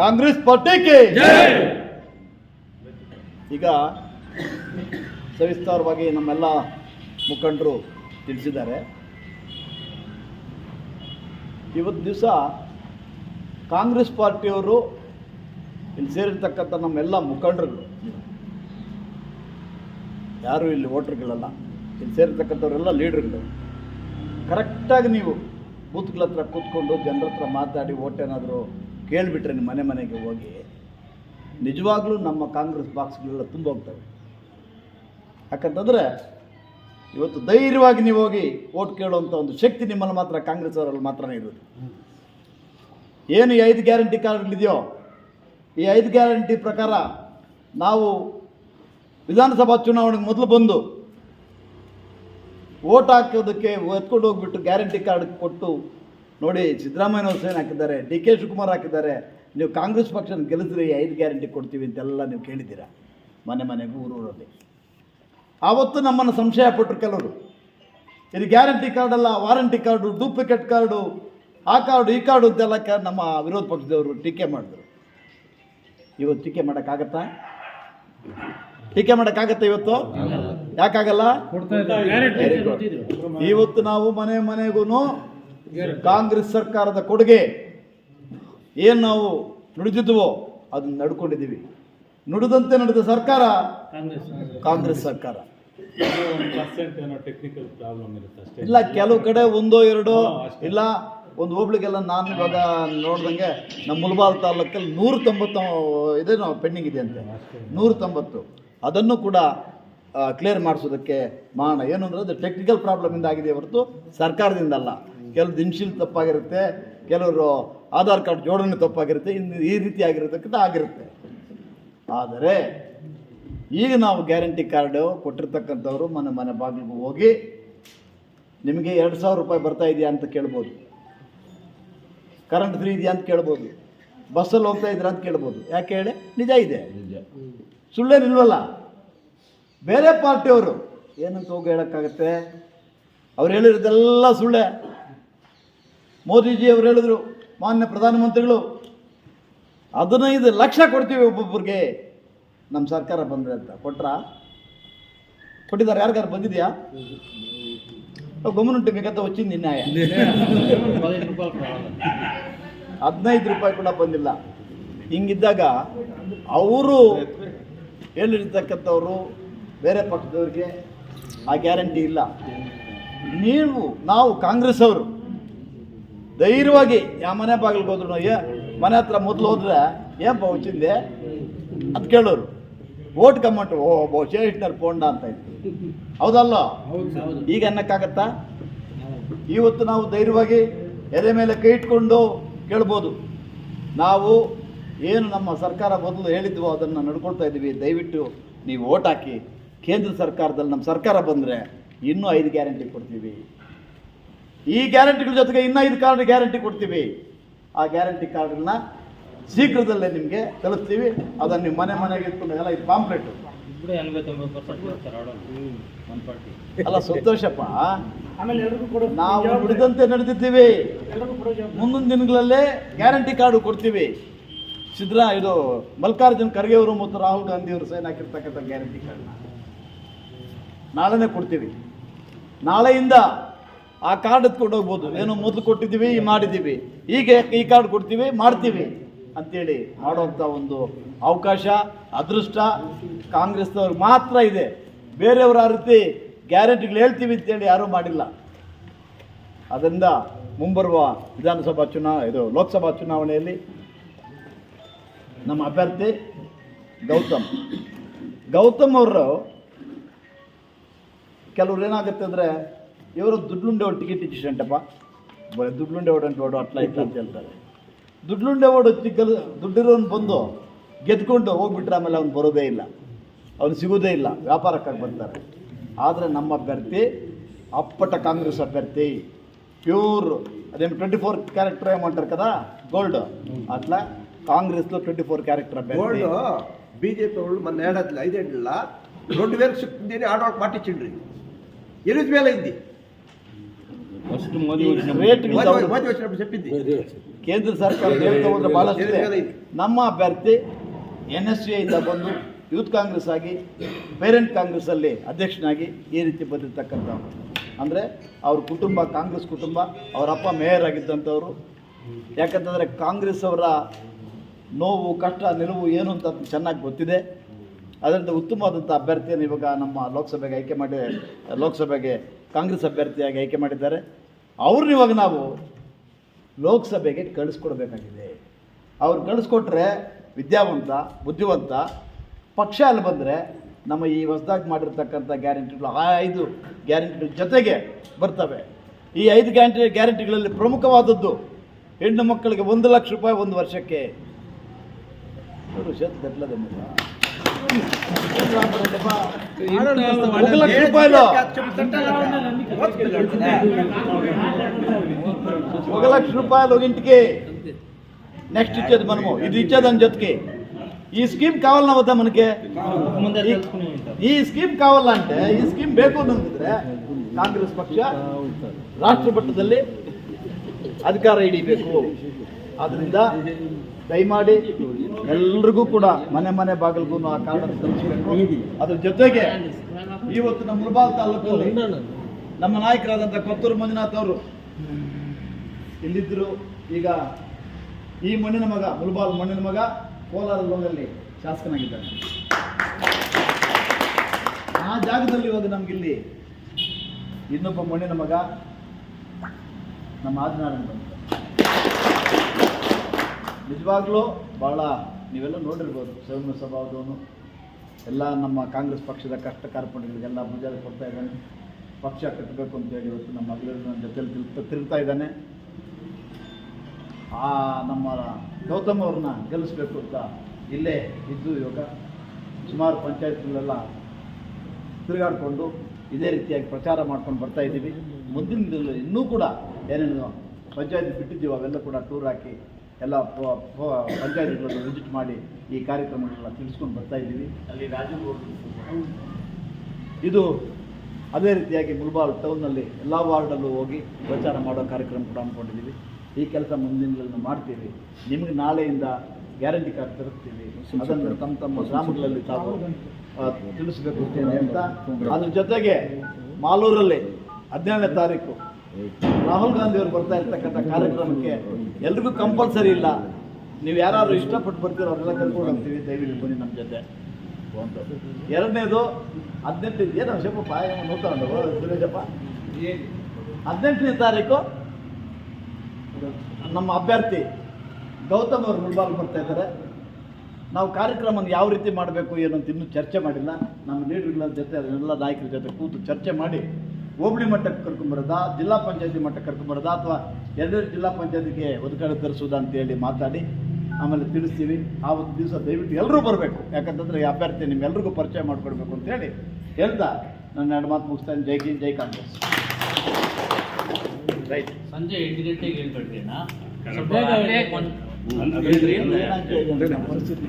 ಕಾಂಗ್ರೆಸ್ ಪಾರ್ಟಿಗೆ. ಈಗ ಸವಿಸ್ತಾರವಾಗಿ ನಮ್ಮೆಲ್ಲ ಮುಖಂಡರು ತಿಳಿಸಿದ್ದಾರೆ. ಇವತ್ತು ದಿವಸ ಕಾಂಗ್ರೆಸ್ ಪಾರ್ಟಿಯವರು ಇಲ್ಲಿ ಸೇರಿರ್ತಕ್ಕಂಥ ನಮ್ಮೆಲ್ಲ ಮುಖಂಡರುಗಳು ಯಾರು ಇಲ್ಲಿ ವೋಟರ್ಗಳಲ್ಲ ಇಲ್ಲಿ ಸೇರಿರ್ತಕ್ಕಂಥವ್ರೆಲ್ಲ ಲೀಡ್ರ್ಗಳು ಕರೆಕ್ಟಾಗಿ ನೀವು ಬೂತ್ಗಳ ಹತ್ರ ಕೂತ್ಕೊಂಡು ಜನರ ಹತ್ರ ಮಾತಾಡಿ ಓಟ್ ಏನಾದರೂ ಕೇಳಿಬಿಟ್ರೆ ನಿಮ್ಮ ಮನೆ ಮನೆಗೆ ಹೋಗಿ, ನಿಜವಾಗ್ಲೂ ನಮ್ಮ ಕಾಂಗ್ರೆಸ್ ಬಾಕ್ಸ್ಗಳೆಲ್ಲ ತುಂಬ ಹೋಗ್ತವೆ. ಯಾಕಂತಂದರೆ ಇವತ್ತು ಧೈರ್ಯವಾಗಿ ನೀವು ಹೋಗಿ ಓಟ್ ಕೇಳುವಂಥ ಒಂದು ಶಕ್ತಿ ನಿಮ್ಮಲ್ಲಿ ಮಾತ್ರ, ಕಾಂಗ್ರೆಸ್ ಅವರಲ್ಲಿ ಮಾತ್ರನೇ ಇರೋದು. ಏನು ಈ ಐದು ಗ್ಯಾರಂಟಿ ಕಾರ್ಡ್ಗಳಿದೆಯೋ, ಈ ಐದು ಗ್ಯಾರಂಟಿ ಪ್ರಕಾರ ನಾವು ವಿಧಾನಸಭಾ ಚುನಾವಣೆಗೆ ಮೊದಲು ಬಂದು ಓಟ್ ಹಾಕೋದಕ್ಕೆ ಎತ್ಕೊಂಡು ಹೋಗ್ಬಿಟ್ಟು ಗ್ಯಾರಂಟಿ ಕಾರ್ಡ್ ಕೊಟ್ಟು ನೋಡಿ ಸಿದ್ದರಾಮಯ್ಯನವರು ಸೇನೆ ಹಾಕಿದ್ದಾರೆ? ಡಿ ಕೆ ಶಿವಕುಮಾರ್ ಹಾಕಿದ್ದಾರೆ. ನೀವು ಕಾಂಗ್ರೆಸ್ ಪಕ್ಷನ ಗೆಲ್ಲಿಸಿದ್ರೆ ಐದು ಗ್ಯಾರಂಟಿ ಕೊಡ್ತೀವಿ ಅಂತೆಲ್ಲ ನೀವು ಕೇಳಿದ್ದೀರಾ? ಮನೆ ಮನೆಗೂ ಊರೂರಲ್ಲಿ. ಆವತ್ತು ನಮ್ಮನ್ನು ಸಂಶಯ ಪಟ್ಟರು ಕೆಲವರು. ಇದು ಗ್ಯಾರಂಟಿ ಕಾರ್ಡ್ ಅಲ್ಲ ವಾರಂಟಿ ಕಾರ್ಡು ಡೂಪ್ಲಿಕೇಟ್ ಕಾರ್ಡು ಆ ಕಾರ್ಡು ಈ ಕಾರ್ಡು ಅಂತೆಲ್ಲ ಕ ನಮ್ಮ ವಿರೋಧ ಪಕ್ಷದವರು ಟೀಕೆ ಮಾಡಿದ್ರು. ಇವತ್ತು ಟೀಕೆ ಮಾಡೋಕ್ಕಾಗತ್ತಾ? ಟೀಕೆ ಮಾಡೋಕ್ಕಾಗತ್ತಾ ಇವತ್ತು? ಯಾಕಾಗಲ್ಲ. ಇವತ್ತು ನಾವು ಮನೆ ಮನೆಗೂ ಕಾಂಗ್ರೆಸ್ ಸರ್ಕಾರದ ಕೊಡುಗೆ ಏನು ನಾವು ನುಡಿದಿದ್ವೋ ಅದನ್ನ ನಡ್ಕೊಂಡಿದ್ದೀವಿ. ನುಡಿದಂತೆ ನಡೆದ ಸರ್ಕಾರ ಕಾಂಗ್ರೆಸ್ ಸರ್ಕಾರ. ಪರ್ಸೆಂಟ್ ಏನೋ ಟೆಕ್ನಿಕಲ್ ಪ್ರಾಬ್ಲಮ್ ಇರುತ್ತೆ ಇಲ್ಲ ಕೆಲವು ಕಡೆ ಒಂದೋ ಎರಡೋ ಇಲ್ಲ ಒಂದು ಹೋಬ್ಳಿಗೆಲ್ಲ ನಾನು ಇವಾಗ ನೋಡ್ದಂಗೆ ನಮ್ಮ ಮುಲ್ಬಾಲ್ ತಾಲೂಕಲ್ಲಿ ನೂರ ತೊಂಬತ್ತು ಇದೇನೋ ಪೆಂಡಿಂಗ್ ಇದೆ ಅಂತೆ ನೂರ ತೊಂಬತ್ತು. ಅದನ್ನು ಕೂಡ ಕ್ಲಿಯರ್ ಮಾಡಿಸೋದಕ್ಕೆ ಮಾಡೋಣ ಏನು ಅಂದರೆ ಅದು ಟೆಕ್ನಿಕಲ್ ಪ್ರಾಬ್ಲಮಿಂದ ಆಗಿದೆ ಹೊರತು ಸರ್ಕಾರದಿಂದ ಕೆಲವು ದಿನಶೀಲ್ ತಪ್ಪಾಗಿರುತ್ತೆ ಕೆಲವರು ಆಧಾರ್ ಕಾರ್ಡ್ ಜೋಡಣೆ ತಪ್ಪಾಗಿರುತ್ತೆ ಇನ್ನು ಈ ರೀತಿ ಆಗಿರತಕ್ಕಂಥ ಆಗಿರುತ್ತೆ. ಆದರೆ ಈಗ ನಾವು ಗ್ಯಾರಂಟಿ ಕಾರ್ಡು ಕೊಟ್ಟಿರ್ತಕ್ಕಂಥವ್ರು ಮನೆ ಮನೆ ಬಾಗಿಲಿಗೆ ಹೋಗಿ ನಿಮಗೆ ಎರಡು ಸಾವಿರ ರೂಪಾಯಿ ಬರ್ತಾ ಇದೆಯಾ ಅಂತ ಕೇಳ್ಬೋದು. ಕರೆಂಟ್ ಫ್ರೀ ಇದೆಯಾ ಅಂತ ಕೇಳ್ಬೋದು. ಬಸ್ಸಲ್ಲಿ ಹೋಗ್ತಾ ಇದ್ದೀರಾ ಅಂತ ಕೇಳ್ಬೋದು. ಯಾಕೆ ಹೇಳಿ? ನಿಜ ಇದೆ. ನಿಜ. ಸುಳ್ಳೇನಿಲ್ವಲ್ಲ? ಬೇರೆ ಪಾರ್ಟಿಯವರು ಏನಂತ ಹೋಗಿ ಹೇಳೋಕ್ಕಾಗತ್ತೆ? ಅವ್ರು ಹೇಳಿರೋದೆಲ್ಲ ಸುಳ್ಳೆ. ಮೋದಿಜಿಯವರು ಹೇಳಿದ್ರು, ಮಾನ್ಯ ಪ್ರಧಾನಮಂತ್ರಿಗಳು, ಹದಿನೈದು ಲಕ್ಷ ಕೊಡ್ತೀವಿ ಒಬ್ಬೊಬ್ಬರಿಗೆ. ನಮ್ಮ ಸರ್ಕಾರ ಬಂದರೆ ಅಂತ. ಕೊಟ್ರ? ಕೊಟ್ಟಿದ್ದಾರೆ. ಯಾರಿಗಾರು ಬಂದಿದೆಯಾ? ಗಮನ ಬೇಕಂತ ವಚ್ಚಿಂದ ನ್ಯಾಯ ಹದಿನೈದು ರೂಪಾಯಿ ಕೂಡ ಬಂದಿಲ್ಲ. ಹಿಂಗಿದ್ದಾಗ ಅವರು ಹೇಳಿರ್ತಕ್ಕಂಥವ್ರು ಬೇರೆ ಪಕ್ಷದವ್ರಿಗೆ ಆ ಗ್ಯಾರಂಟಿ ಇಲ್ಲ. ನೀವು, ನಾವು ಕಾಂಗ್ರೆಸ್ ಅವರು ಧೈರ್ಯವಾಗಿ ಯಾವ ಮನೆ ಬಾಗಿಲಿಗೆ ಹೋದ್ರು ಅಯ್ಯ ಮನೆ ಹತ್ರ ಮೊದಲು ಹೋದ್ರೆ ಏನ್ ಬಹುಚಿಂದೆ ಅಂತ ಕೇಳೋರು. ಓಟ್ ಕಮ್ಮಟ್ಟು ಓ ಬಹುಶಃ ಹಿಟ್ನರ್ ಪೋಂಡ ಅಂತ ಇತ್ತು ಹೌದಲ್ಲ? ಈಗ ಅನ್ನಕ್ಕಾಗತ್ತಾ? ಇವತ್ತು ನಾವು ಧೈರ್ಯವಾಗಿ ಎದೆ ಮೇಲೆ ಕೈ ಇಟ್ಕೊಂಡು ಕೇಳ್ಬೋದು. ನಾವು ಏನು ನಮ್ಮ ಸರ್ಕಾರ ಬದಲು ಹೇಳಿದ್ವೋ ಅದನ್ನು ನಡ್ಕೊಳ್ತಾ ಇದ್ದೀವಿ. ದಯವಿಟ್ಟು ನೀವು ಓಟ್ ಹಾಕಿ ಕೇಂದ್ರ ಸರ್ಕಾರದಲ್ಲಿ ನಮ್ಮ ಸರ್ಕಾರ ಬಂದರೆ ಇನ್ನೂ ಐದು ಗ್ಯಾರಂಟಿ ಕೊಡ್ತೀವಿ. ಈ ಗ್ಯಾರಂಟಿಗಳ ಜೊತೆಗೆ ಇನ್ನೂ ಐದು ಕಾರ್ಡ್ ಗ್ಯಾರಂಟಿ ಕೊಡ್ತೀವಿ. ಆ ಗ್ಯಾರಂಟಿ ಕಾರ್ಡ್ಗಳನ್ನ ಶೀಘ್ರದಲ್ಲೇ ನಿಮಗೆ ತಲುಪ್ತೀವಿ. ಅದನ್ನು ನೀವು ಮನೆ ಮನೆಗೆ ಇಟ್ಕೊಂಡು ಎಲ್ಲ ಇದು ಪಾಂಪ್ಲೆಟ್. ಅಲ್ಲ ಸಂತೋಷಪ್ಪ. ನಾವು ಉಳಿದಂತೆ ನಡೆದಿದ್ದೀವಿ. ಮುಂದಿನ ದಿನಗಳಲ್ಲೇ ಗ್ಯಾರಂಟಿ ಕಾರ್ಡು ಕೊಡ್ತೀವಿ. ಸಿದ್ರ ಇದು ಮಲ್ಲಿಕಾರ್ಜುನ್ ಖರ್ಗೆ ಅವರು ಮತ್ತು ರಾಹುಲ್ ಗಾಂಧಿ ಅವರು ಸೈನ್ ಹಾಕಿರ್ತಕ್ಕಂಥ ಗ್ಯಾರಂಟಿ ಕಾರ್ಡ್ನ. ನಾಳೆನೇ ಕೊಡ್ತೀವಿ. ನಾಳೆಯಿಂದ ಆ ಕಾರ್ಡ್ ಎತ್ಕೊಂಡು ಹೋಗ್ಬೋದು. ಏನು ಮೊದಲು ಕೊಟ್ಟಿದ್ದೀವಿ ಈ ಮಾಡಿದ್ದೀವಿ. ಈಗ ಈ ಕಾರ್ಡ್ ಕೊಡ್ತೀವಿ, ಮಾಡ್ತೀವಿ ಅಂತೇಳಿ ಮಾಡುವಂಥ ಒಂದು ಅವಕಾಶ, ಅದೃಷ್ಟ ಕಾಂಗ್ರೆಸ್ನವ್ರಿಗೆ ಮಾತ್ರ ಇದೆ. ಬೇರೆಯವರು ಆ ರೀತಿ ಗ್ಯಾರಂಟಿಗಳು ಹೇಳ್ತೀವಿ ಅಂತೇಳಿ ಯಾರೂ ಮಾಡಿಲ್ಲ. ಅದರಿಂದ ಮುಂಬರುವ ವಿಧಾನಸಭಾ ಚುನಾವ ಇದು ಲೋಕಸಭಾ ಚುನಾವಣೆಯಲ್ಲಿ ನಮ್ಮ ಅಭ್ಯರ್ಥಿ ಗೌತಮ್. ಗೌತಮ್ ಅವರು ಕೆಲವ್ರು ಏನಾಗುತ್ತೆ ಅಂದರೆ ಇವರು ದುಡ್ಡುಂಡೆ ಓಡ್ ಟಿಕೆಟ್ ಇಚ್ಚಿಸಂಟಪ್ಪ ದುಡ್ಡುಂಡೆ ಓಡಂಟು ಓಡೋ ಅಟ್ಲ ಇತ್ತು ಅಂತ ಹೇಳ್ತಾರೆ ದುಡ್ಡುಂಡೆ ಓಡೋ ಚಿಕ್ಕಲ್ ದುಡ್ಡಿರೋನು ಬಂದು ಗೆದ್ಕೊಂಡು ಹೋಗ್ಬಿಟ್ರೆ ಆಮೇಲೆ ಅವ್ನು ಬರೋದೇ ಇಲ್ಲ ಅವ್ನು ಸಿಗೋದೇ ಇಲ್ಲ ವ್ಯಾಪಾರಕ್ಕಾಗಿ ಬರ್ತಾರೆ ಆದರೆ ನಮ್ಮ ಅಭ್ಯರ್ಥಿ ಅಪ್ಪಟ ಕಾಂಗ್ರೆಸ್ అభ్యర్థి ప్యూర్ అదేం ట్వంటీ ఫోర్ క్యారెక్టర్ ఏమంటారు కదా గోల్డ్ అట్లా కాంగ్రెస్లో ట్వంటీ ఫోర్ క్యారెక్టర్ అభ్యర్థి గోల్డ్ బీజేపీ వాళ్ళు మన ఏడాదిలో ఐదేళ్ళ రెండు వేలకు చెప్తుంది ఆడవాళ్ళకి పాటించిండ్రి ఎనిమిది వేలు అయింది ఫస్ట్ మోదీ వచ్చిన ರೇಟ್ಗಿಂತ మోదీ ಅವರು మోదీ వచ్చినప్పుడు చెప్పింది ಕೇಂದ್ರ ಸರ್ಕಾರ ಹೇಳ್ತಾ ಹೋದ್ರೆ ಬಹಳಷ್ಟಿದೆ ನಮ್ಮ ಅಭ್ಯರ್ಥಿ ಎನ್ ಎಸ್ ಇಂದ ಬಂದು ಯೂತ್ ಕಾಂಗ್ರೆಸ್ ಆಗಿ ಪೇರೆಂಟ್ ಕಾಂಗ್ರೆಸ್ ಅಲ್ಲಿ ಅಧ್ಯಕ್ಷನಾಗಿ ಈ ರೀತಿ ಬಂದಿರ್ತಕ್ಕಂಥ ಅಂದರೆ ಅವ್ರ ಕುಟುಂಬ ಕಾಂಗ್ರೆಸ್ ಕುಟುಂಬ ಅವರ ಅಪ್ಪ ಮೇಯರ್ ಆಗಿದ್ದಂಥವ್ರು ಯಾಕಂತಂದರೆ ಕಾಂಗ್ರೆಸ್ ಅವರ ನೋವು ಕಷ್ಟ ನಿಲುವು ಏನು ಅಂತ ಚೆನ್ನಾಗಿ ಗೊತ್ತಿದೆ ಅದರಿಂದ ಉತ್ತಮವಾದಂಥ ಅಭ್ಯರ್ಥಿಯನ್ನು ಇವಾಗ ನಮ್ಮ ಲೋಕಸಭೆಗೆ ಆಯ್ಕೆ ಮಾಡಿ ಲೋಕಸಭೆಗೆ ಕಾಂಗ್ರೆಸ್ ಅಭ್ಯರ್ಥಿಯಾಗಿ ಆಯ್ಕೆ ಮಾಡಿದ್ದಾರೆ. ಅವ್ರನ್ನ ಇವಾಗ ನಾವು ಲೋಕಸಭೆಗೆ ಕಳಿಸ್ಕೊಡ್ಬೇಕಾಗಿದೆ. ಅವ್ರು ಕಳಿಸ್ಕೊಟ್ರೆ ವಿದ್ಯಾವಂತ ಬುದ್ಧಿವಂತ ಪಕ್ಷ ಅಲ್ಲಿ ಬಂದರೆ ನಮ್ಮ ಈ ಹೊಸದಾಗಿ ಮಾಡಿರ್ತಕ್ಕಂಥ ಗ್ಯಾರಂಟಿಗಳು ಆ ಐದು ಗ್ಯಾರಂಟಿಗಳ ಜೊತೆಗೆ ಬರ್ತವೆ. ಈ ಐದು ಗ್ಯಾರಂಟಿ ಗ್ಯಾರಂಟಿಗಳಲ್ಲಿ ಪ್ರಮುಖವಾದದ್ದು ಹೆಣ್ಣು ಮಕ್ಕಳಿಗೆ ಒಂದು ಲಕ್ಷ ರೂಪಾಯಿ ಒಂದು ವರ್ಷಕ್ಕೆ. ಮಗ. ಒಂದು ಲಕ್ಷ ರೂಪಾಯಿಲು ఒక లక్ష రూపాయలు ಇಂಟಿಗೆ ನೆಕ್ಸ್ಟ್ నెక్స్ట్ ఇచ్చేది ಇದು ఇది ఇచ్చేదాని ಜೊತೆಗೆ. ಈ ಸ್ಕೀಮ್ కావాలన్నా వద్దా మనకి ಈ ಸ್ಕೀಮ್ ಕಾವಲ್ಲ ಅಂತೆ, ಈ ಸ್ಕೀಮ್ ಬೇಕು ಅಂತಿದ್ರೆ ಕಾಂಗ್ರೆಸ್ ಪಕ್ಷ ರಾಷ್ಟ್ರ ಮಟ್ಟದಲ್ಲಿ ಅಧಿಕಾರ ಹಿಡಿಬೇಕು. ಆದ್ರಿಂದ ದಯಮಾಡಿ ಎಲ್ರಿಗೂ ಕೂಡ ಮನೆ ಮನೆ ಬಾಗಿಲ್ಗೂ ಆ ಕಾರ್ಡ್ ತಲುಪಿಸಬೇಕು. ಅದ್ರ ಜೊತೆಗೆ ಇವತ್ತು ನಮ್ಮ ಮುಳಬಾಲ್ ತಾಲೂಕಲ್ಲಿ ನಮ್ಮ ನಾಯಕರಾದಂಥ ಕೊತ್ತೂರು ಮಂಜುನಾಥ್ ಅವರು ಇಲ್ಲಿದ್ದರು. ಈಗ ಈ ಮಣ್ಣಿನ ಮಗ ಮುಲ್ಬಾಲ್ ಮಣ್ಣಿನ ಮಗ ಕೋಲಾರ ಲೋನಲ್ಲಿ ಶಾಸಕನಾಗಿದ್ದಾನೆ. ಆ ಜಾಗದಲ್ಲಿ ಇವಾಗ ನಮಗಿಲ್ಲಿ ಇನ್ನೊಬ್ಬ ಮಣ್ಣಿನ ಮಗ ನಮ್ಮ ಆದಿನಾರಾಯಣ ಬಂದ ನಿಜವಾಗ್ಲೂ ಭಾಳ ನೀವೆಲ್ಲ ನೋಡಿರ್ಬೋದು ಸೌಮ್ಯ ಸ್ವಭಾವದವನು ಎಲ್ಲ ನಮ್ಮ ಕಾಂಗ್ರೆಸ್ ಪಕ್ಷದ ಕಷ್ಟ ಕಾರ್ಪಣ್ಯಗಳಿಗೆಲ್ಲ ಮುಜಾರಿ ಕೊಡ್ತಾ ಇದ್ದಾನೆ. ಪಕ್ಷ ಕಟ್ಟಬೇಕು ಅಂತೇಳಿ ಇವತ್ತು ನಮ್ಮ ಮಗಳ ಜೊತೆಯಲ್ಲಿ ತಿರುಗ್ತಾ ತಿರುಗ್ತಾ ಇದ್ದಾನೆ. ಆ ನಮ್ಮ ಗೌತಮ್ ಅವ್ರನ್ನ ಗೆಲ್ಲಿಸ್ಬೇಕು ಅಂತ ಇಲ್ಲೇ ಇದ್ದು ಇವಾಗ ಸುಮಾರು ಪಂಚಾಯತ್ಗಳೆಲ್ಲ ತಿರುಗಾಡಿಕೊಂಡು ಇದೇ ರೀತಿಯಾಗಿ ಪ್ರಚಾರ ಮಾಡ್ಕೊಂಡು ಬರ್ತಾ ಇದ್ದೀವಿ. ಮುಂದಿನ ದಿನ ಇನ್ನೂ ಕೂಡ ಏನೇನು ಪಂಚಾಯತ್ ಬಿಟ್ಟಿದ್ದೀವಿ, ಅವೆಲ್ಲ ಕೂಡ ಟೂರ್ ಹಾಕಿ ಎಲ್ಲ ಪಂಚಾಯತ್ಗಳನ್ನು ವಿಸಿಟ್ ಮಾಡಿ ಈ ಕಾರ್ಯಕ್ರಮಗಳನ್ನ ತಿಳಿಸ್ಕೊಂಡು ಬರ್ತಾ ಇದ್ದೀವಿ. ಅಲ್ಲಿ ರಾಜು ಇದು ಅದೇ ರೀತಿಯಾಗಿ ಮುಲ್ಬಾಲ್ ಟೌನ್ನಲ್ಲಿ ಎಲ್ಲ ವಾರ್ಡಲ್ಲೂ ಹೋಗಿ ಪ್ರಚಾರ ಮಾಡೋ ಕಾರ್ಯಕ್ರಮ ಕೂಡ ಅಂದ್ಕೊಂಡಿದ್ದೀವಿ. ಈ ಕೆಲಸ ಮುಂದಿನ ಮಾಡ್ತೀವಿ. ನಿಮಗೆ ನಾಳೆಯಿಂದ ಗ್ಯಾರಂಟಿ ಕಾರ್ಡ್ ತರಿಸ್ತೀವಿ ಅದನ್ನು ತಮ್ಮ ತಮ್ಮ ಗ್ರಾಮಗಳಲ್ಲಿ ತಾವು ತಿಳಿಸಬೇಕು ಅಂತ. ಅದ್ರ ಜೊತೆಗೆ ಮಾಲೂರಲ್ಲಿ ಹದಿನೇಳನೇ ತಾರೀಕು ರಾಹುಲ್ ಗಾಂಧಿ ಅವರು ಬರ್ತಾ ಇರ್ತಕ್ಕಂಥ ಕಾರ್ಯಕ್ರಮಕ್ಕೆ ಎಲ್ರಿಗೂ ಕಂಪಲ್ಸರಿ ಇಲ್ಲ. ನೀವು ಯಾರು ಇಷ್ಟಪಟ್ಟು ಬರ್ತೀರೋ ಅವರೆಲ್ಲ ಕರ್ಕೊಂಡು ಹೋಗ್ತೀವಿ. ದಯವಿಟ್ಟು ಬನ್ನಿ ನಮ್ಮ ಜೊತೆ. ಒಂದು ಎರಡನೇದು, ಹದಿನೆಂಟು, ಏನು ಶಪ್ಪ ಏನೋ ನೋಡ್ಕೊಂಡು ಸುರೇಶಪ್ಪ. ಹದಿನೆಂಟನೇ ತಾರೀಕು ನಮ್ಮ ಅಭ್ಯರ್ಥಿ ಗೌತಮ್ ಅವರು ಮುಳ್ಬಾಲ್ ಬರ್ತಾ ಇದ್ದಾರೆ. ನಾವು ಕಾರ್ಯಕ್ರಮ ಯಾವ ರೀತಿ ಮಾಡಬೇಕು ಏನು ಅಂತ ಇನ್ನೂ ಚರ್ಚೆ ಮಾಡಿಲ್ಲ. ನಮ್ಮ ಲೀಡರ್ಗಳ ಜೊತೆ ಅದನ್ನೆಲ್ಲ ನಾಯಕರ ಜೊತೆ ಕೂತು ಚರ್ಚೆ ಮಾಡಿ ಹೋಬಳಿ ಮಟ್ಟಕ್ಕೆ ಕರ್ಕೊಂಬರೋದಾ ಜಿಲ್ಲಾ ಪಂಚಾಯತಿ ಮಟ್ಟಕ್ಕೆ ಕರ್ಕೊಂಬರೋದಾ ಅಥವಾ ಎರಡೆರಡು ಜಿಲ್ಲಾ ಪಂಚಾಯತಿಗೆ ಒದಕಾಡಿ ತರಿಸೋದಾ ಅಂತೇಳಿ ಮಾತಾಡಿ ಆಮೇಲೆ ತಿಳಿಸ್ತೀವಿ. ಆ ಒಂದು ದಿವಸ ದಯವಿಟ್ಟು ಎಲ್ಲರೂ ಬರಬೇಕು. ಯಾಕಂತಂದರೆ ಈ ಅಭ್ಯರ್ಥಿ ನಿಮ್ಮೆಲ್ರಿಗೂ ಪರಿಚಯ ಮಾಡಿಕೊಡ್ಬೇಕು ಅಂತೇಳಿ ಹೇಳ್ತಾ ನನ್ನ ಎರಡು ಮಾತು ಮುಗಿಸ್ತಾನೆ ಜೈ ಹಿಂದ್ ಜೈ ಕಾಂಗ್ರೆಸ್. ರೈಟ್. ಸಂಜೆ ಎಂಟು ಗಂಟೆಗೆ ಏನು ಪರಿಸ್ಥಿತಿ.